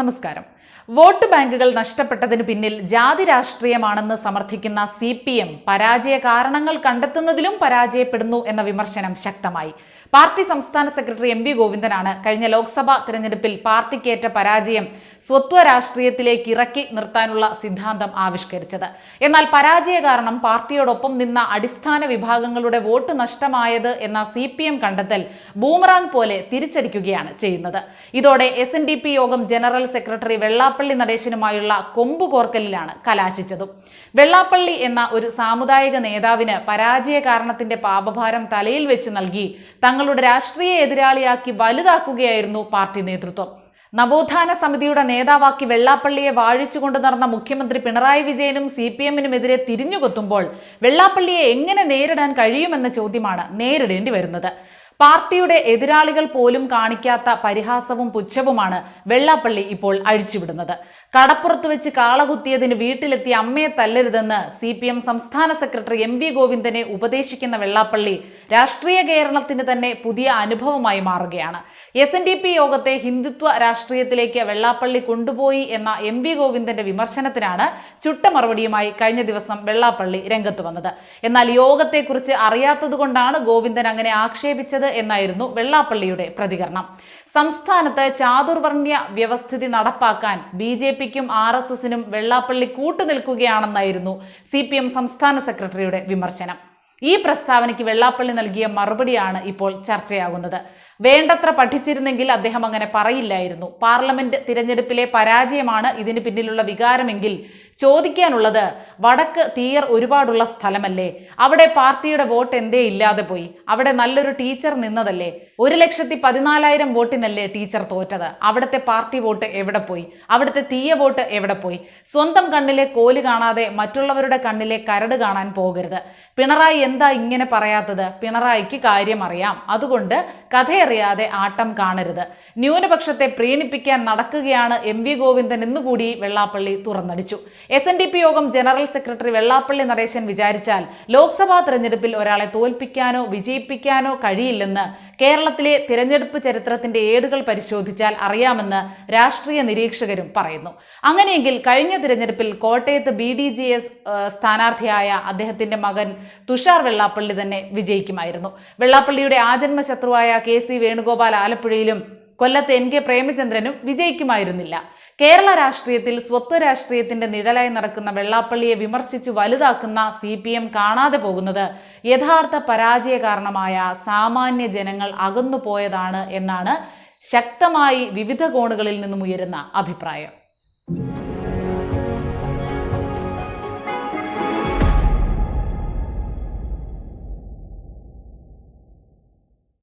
നമസ്കാരം. വോട്ട് ബാങ്കുകൾ നഷ്ടപ്പെട്ടതിന് പിന്നിൽ ജാതി രാഷ്ട്രീയമാണെന്ന് സമർത്ഥിക്കുന്ന സി പി എം പരാജയ കാരണങ്ങൾ കണ്ടെത്തുന്നതിലും പരാജയപ്പെടുന്നു എന്ന വിമർശനം ശക്തമായി. പാർട്ടി സംസ്ഥാന സെക്രട്ടറി എം വി ഗോവിന്ദനാണ് കഴിഞ്ഞ ലോക്സഭാ തിരഞ്ഞെടുപ്പിൽ പാർട്ടിക്കേറ്റ പരാജയം സ്വത്വ രാഷ്ട്രീയത്തിലേക്ക് ഇറക്കി നിർത്താനുള്ള സിദ്ധാന്തം ആവിഷ്കരിച്ചത്. എന്നാൽ പരാജയ കാരണം പാർട്ടിയോടൊപ്പം നിന്ന അടിസ്ഥാന വിഭാഗങ്ങളുടെ വോട്ട് നഷ്ടമായത് എന്ന സി പി എം കണ്ടെത്തൽ ബൂമറാങ് പോലെ തിരിച്ചടിക്കുകയാണ് ചെയ്യുന്നത്. ഇതോടെ എസ് യോഗം ജനറൽ സെക്രട്ടറി വെള്ളാപ്പള്ളി നടേശനുമായുള്ള കൊമ്പുകോർക്കലിലാണ് കലാശിച്ചതും. വെള്ളാപ്പള്ളി എന്ന ഒരു സാമുദായിക നേതാവിന് പരാജയ കാരണത്തിന്റെ പാപഭാരം തലയിൽ വെച്ച് നൽകി തങ്ങളുടെ രാഷ്ട്രീയ എതിരാളിയാക്കി വലുതാക്കുകയായിരുന്നു പാർട്ടി നേതൃത്വം. നവോത്ഥാന സമിതിയുടെ നേതാവാക്കി വെള്ളാപ്പള്ളിയെ വാഴിച്ചുകൊണ്ട് നടന്ന മുഖ്യമന്ത്രി പിണറായി വിജയനും സി പി എമ്മിനുമെതിരെ തിരിഞ്ഞുകൊത്തുമ്പോൾ വെള്ളാപ്പള്ളിയെ എങ്ങനെ നേരിടാൻ കഴിയുമെന്ന ചോദ്യമാണ് നേരിടേണ്ടി വരുന്നത്. പാർട്ടിയുടെ എതിരാളികൾ പോലും കാണിക്കാത്ത പരിഹാസവും പുച്ഛവുമാണ് വെള്ളാപ്പള്ളി ഇപ്പോൾ അഴിച്ചുവിടുന്നത്. കടപ്പുറത്ത് വെച്ച് കാളകുത്തിയതിന് വീട്ടിലെത്തി അമ്മയെ തല്ലരുതെന്ന് സി പി എം സംസ്ഥാന സെക്രട്ടറി എം വി ഗോവിന്ദനെ ഉപദേശിക്കുന്ന വെള്ളാപ്പള്ളി രാഷ്ട്രീയ കേരളത്തിന് തന്നെ പുതിയ അനുഭവമായി മാറുകയാണ്. എസ് എൻ ഡി പി യോഗത്തെ ഹിന്ദുത്വ രാഷ്ട്രീയത്തിലേക്ക് വെള്ളാപ്പള്ളി കൊണ്ടുപോയി എന്ന എം വി ഗോവിന്ദന്റെ വിമർശനത്തിനാണ് ചുട്ട മറുപടിയുമായി കഴിഞ്ഞ ദിവസം വെള്ളാപ്പള്ളി രംഗത്ത് വന്നത്. എന്നാൽ യോഗത്തെക്കുറിച്ച് അറിയാത്തതുകൊണ്ടാണ് ഗോവിന്ദൻ അങ്ങനെ ആക്ഷേപിച്ചത് എന്നായിരുന്നു വെള്ളാപ്പള്ളിയുടെ പ്രതികരണം. സംസ്ഥാനത്ത് ചാതുർവർണ്യ വ്യവസ്ഥിതി നടപ്പാക്കാൻ ബി ജെ പിക്കും ആർ എസ് എസിനും വെള്ളാപ്പള്ളി കൂട്ടുനിൽക്കുകയാണെന്നായിരുന്നു സി പി എം സംസ്ഥാന സെക്രട്ടറിയുടെ വിമർശനം. ഈ പ്രസ്താവനയ്ക്ക് വെള്ളാപ്പള്ളി നൽകിയ മറുപടിയാണ് ഇപ്പോൾ ചർച്ചയാകുന്നത്. വേണ്ടത്ര പഠിച്ചിരുന്നെങ്കിൽ അദ്ദേഹം അങ്ങനെ പറയില്ലായിരുന്നു. പാർലമെന്റ് തിരഞ്ഞെടുപ്പിലെ പരാജയമാണ് ഇതിന് പിന്നിലുള്ള വികാരമെങ്കിൽ ചോദിക്കാനുള്ളത് വടക്ക് തീയർ ഒരുപാടുള്ള സ്ഥലമല്ലേ? അവിടെ പാർട്ടിയുടെ വോട്ട് എന്തേ ഇല്ലാതെ പോയി? അവിടെ നല്ലൊരു ടീച്ചർ നിന്നതല്ലേ? ഒരു ലക്ഷത്തി പതിനാലായിരം വോട്ടിനല്ലേ ടീച്ചർ തോറ്റത്? അവിടുത്തെ പാർട്ടി വോട്ട് എവിടെ പോയി? അവിടുത്തെ തീയ വോട്ട് എവിടെ പോയി? സ്വന്തം കണ്ണിലെ കോൽ കാണാതെ മറ്റുള്ളവരുടെ കണ്ണിലെ കരട് കാണാൻ പോകരുത്. പിണറായി എന്താ ഇങ്ങനെ പറയാത്തത്? പിണറായിക്ക് കാര്യം അറിയാം അതുകൊണ്ട് കഥയറിയാതെ ആട്ടം കാണരുത്. ന്യൂനപക്ഷത്തെ പ്രീണിപ്പിക്കാൻ നടക്കുകയാണ് എം വി ഗോവിന്ദൻ. എന്നുകൂടി വെള്ളാപ്പള്ളി തുറന്നടിച്ചു. എസ് എൻ ഡി പി യോഗം ജനറൽ സെക്രട്ടറി വെള്ളാപ്പള്ളി നടേശൻ വിചാരിച്ചാൽ ലോക്സഭാ തെരഞ്ഞെടുപ്പിൽ ഒരാളെ തോൽപ്പിക്കാനോ വിജയിപ്പിക്കാനോ കഴിയില്ലെന്ന് കേരളത്തിലെ തിരഞ്ഞെടുപ്പ് ചരിത്രത്തിന്റെ ഏടുകൾ പരിശോധിച്ചാൽ അറിയാമെന്ന് രാഷ്ട്രീയ നിരീക്ഷകരും പറയുന്നു. അങ്ങനെയെങ്കിൽ കഴിഞ്ഞ തിരഞ്ഞെടുപ്പിൽ കോട്ടയത്ത് ബി ഡി ജി എസ് സ്ഥാനാർത്ഥിയായ അദ്ദേഹത്തിന്റെ മകൻ തുഷാർ വെള്ളാപ്പള്ളി തന്നെ വിജയിക്കുമായിരുന്നു. വെള്ളാപ്പള്ളിയുടെ ആജന്മ ശത്രുവായ കെ സി വേണുഗോപാൽ ആലപ്പുഴയിലും കൊല്ലത്ത് എൻ കെ പ്രേമചന്ദ്രനും വിജയിക്കുമായിരുന്നില്ല. കേരള രാഷ്ട്രീയത്തിൽ സ്വത്വ രാഷ്ട്രീയത്തിന്റെ നിഴലായി നടക്കുന്ന വെള്ളാപ്പള്ളിയെ വിമർശിച്ചു വലുതാക്കുന്ന സി പി എം കാണാതെ പോകുന്നത് യഥാർത്ഥ പരാജയ കാരണമായ സാമാന്യ ജനങ്ങൾ അകന്നുപോയതാണ് എന്നാണ് ശക്തമായി വിവിധ കോണുകളിൽ നിന്നും ഉയരുന്ന അഭിപ്രായം.